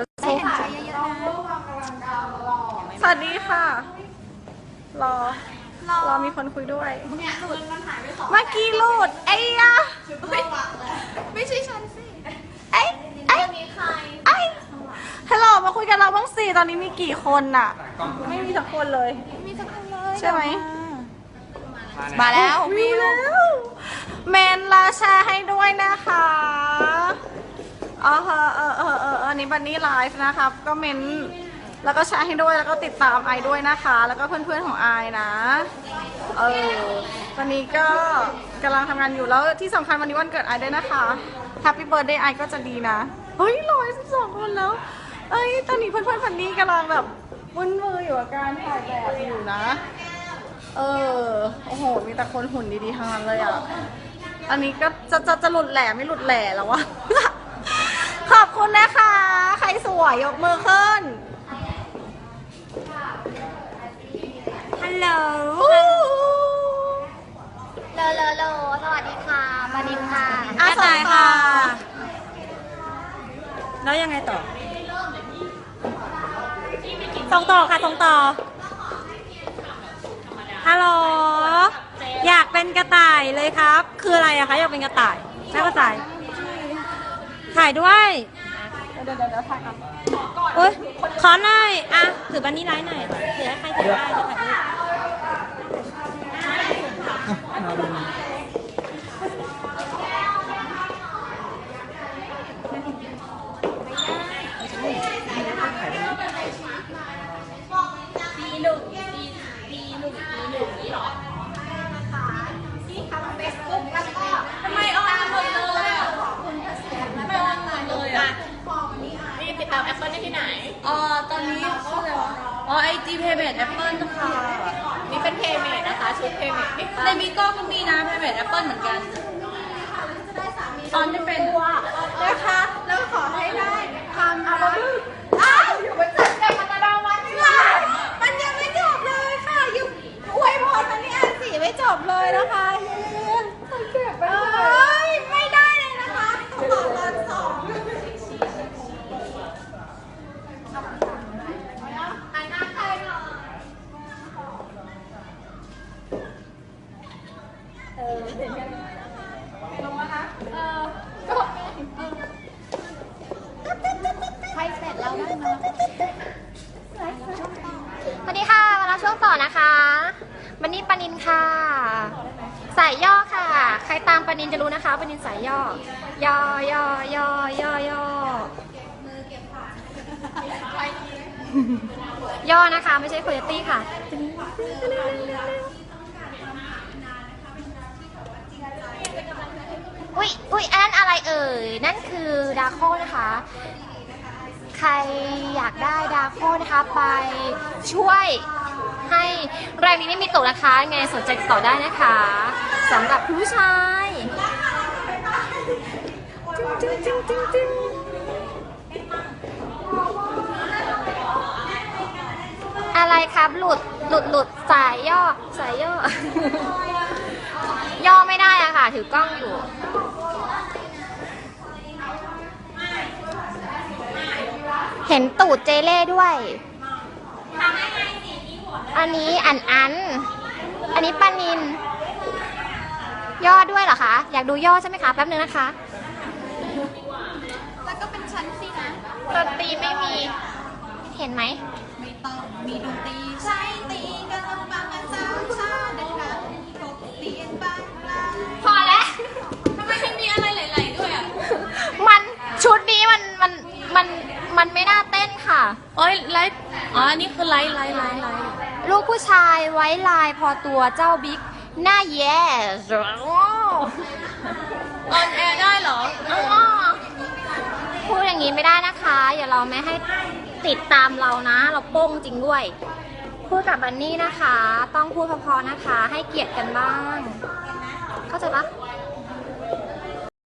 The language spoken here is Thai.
จะสู้สวัสดีค่ะ รอ รอมีคนคุยด้วยเมื่อกี้หลุดไอ้ยะไม่ใช่ฉันสิไอ้ไอ้ไอ้ฮัลโหลมาคุยกันเราบ้างสิตอนนี้มีกี่คนน่ะ ไม่มีสักคนเลย มีสักคนเลยใช่ไหมมาแล้ววิวแล้ว เมนลาแชร์ให้ด้วยนะคะอ๋อเออเออเออเอออั นี้บันนี่ไลฟ์นะครับก็เมนแล้วก็แชร์ให้ด้วยแล้วก็ติดตามไอด้วยนะคะ แล้วก็เพื่อนๆของไอนะเออวันนี้ก็กำลังทำงานอยู่แล้วที่สำคัญวันนี้วันเกิดไอด้วยนะคะแฮปปี้เบิร์ดเดย์ไอก็จะดีนะเฮ้ยร้อยสิบสองคนแล้ว เอ้ยตอนนี้เพื่อนๆพันนี้กำลังแบบวุ่นมืออยู่กับการถ่ายแบบอยู่นะ เออโอ้โห มีแต่คนหุ่นดีๆทั้งนั้นเลยอะอันนี้ก็จะจะจะหลุดแหล่ไม่หลุดแหล่แล้ววะขอบคุณนะคะ สวยยกมือขึ้น ฮัลโหลเลอเลอเลอสวัสดีค่ะมาดินค่ะอะกระต่ายค่ะส่งต่อแล้วยังไงต่อ ส่งต่อค่ะ ส่งต่อ ฮัลโหล อยากเป็นกระต่ายเลยครับ คืออะไรอะคะ อยากเป็นกระต่ายแม่กระต่าย ถ่ายด้วย เดี๋ยวเดี๋ยวเดี๋ยวถ่ายก่อนโอ๊ยขอหน่อยอะถือบันนี่ไลน์หน่อยถือให้ใครถือได้จะถ่ายรูปทำไมออนหมดเลยอะทำไมออนหมดเลยอะ นี่ติดตามแอปเปิลได้ที่ไหน เอ่อตอนนี้ชื่ออะไรวะอ๋อไอ จีเพย์เมดแอปเปิลค่ะนี่เป็นเพย์เมดนะคะ ชุดเพย์เมดในมิโก้ก็มีนะเพย์เมดแอปเปิลเหมือนกันออนจะเป็นนะคะ แล้วขอให้ได้ทำอัลบั้มอ้าวอยู่บนจัดแต่มันจะดาวันไม่ได้มันยังไม่จบเลยค่ะอยู่อวยพรมันนี่อันสี่ไม่จบเลยนะคะเย้เก็บไปเลยไม่ได้เลยนะคะขอตอนสอง อันหน้าใครหน่อย ใครเสร็จแล้วได้มาสวัสดีค่ะมารับช่วงต่อนะคะบันนี่ปานินค่ะ สายย่อค่ะ ใครตามปานินจะรู้นะคะปานินสายย่อ ย่อย่อย่อย่อย่อย่อนะคะ ไม่ใช่โคโยตี้ค่ะ อุ๊ยอุ๊ยอันนั้นอะไรเอ่ย นั่นคือดาโคนะคะ ใครอยากได้ดาโคนะคะไปช่วยให้แรงนี้ไม่มีตกนะคะยังไงสนใจติดต่อได้นะคะสำหรับผู้ชายจึ๊งจึ๊งจึ๊งจึ๊งอะไรครับหลุดหลุดหลุดสายย่อสายย่อ ย่อไม่ได้อะค่ะ ถือกล้องอยู่ เห็นตูดเจเล่ด้วย อันนี้อันอัน อันนี้ปานิน ย่อด้วยเหรอคะ อยากดูย่อใช่ไหมคะ แป๊บนึงนะคะ แล้วก็เป็นชั้นสินะดนตรีไม่มี เห็นไหม ไม่ต้อง มีดนตรีใช้ตี เต้นค่ะ โอ้ยไลฟ์อ๋ออันนี้คือไลฟ์ไลฟ์ไลฟ์ไลฟ์ลูกผู้ชายไว้ลายพอตัวเจ้าบิ๊กหน้าแย่สออนแอร์ได้เหรอพูดอย่างนี้ไม่ได้นะคะ อย่าเราไม่ให้ติดตามเรานะ เราโป้งจริงด้วย พูดกับบันนี่นะคะ ต้องพูดเพอๆนะคะ ให้เกียรติกันบ้าง เข้าใจปะ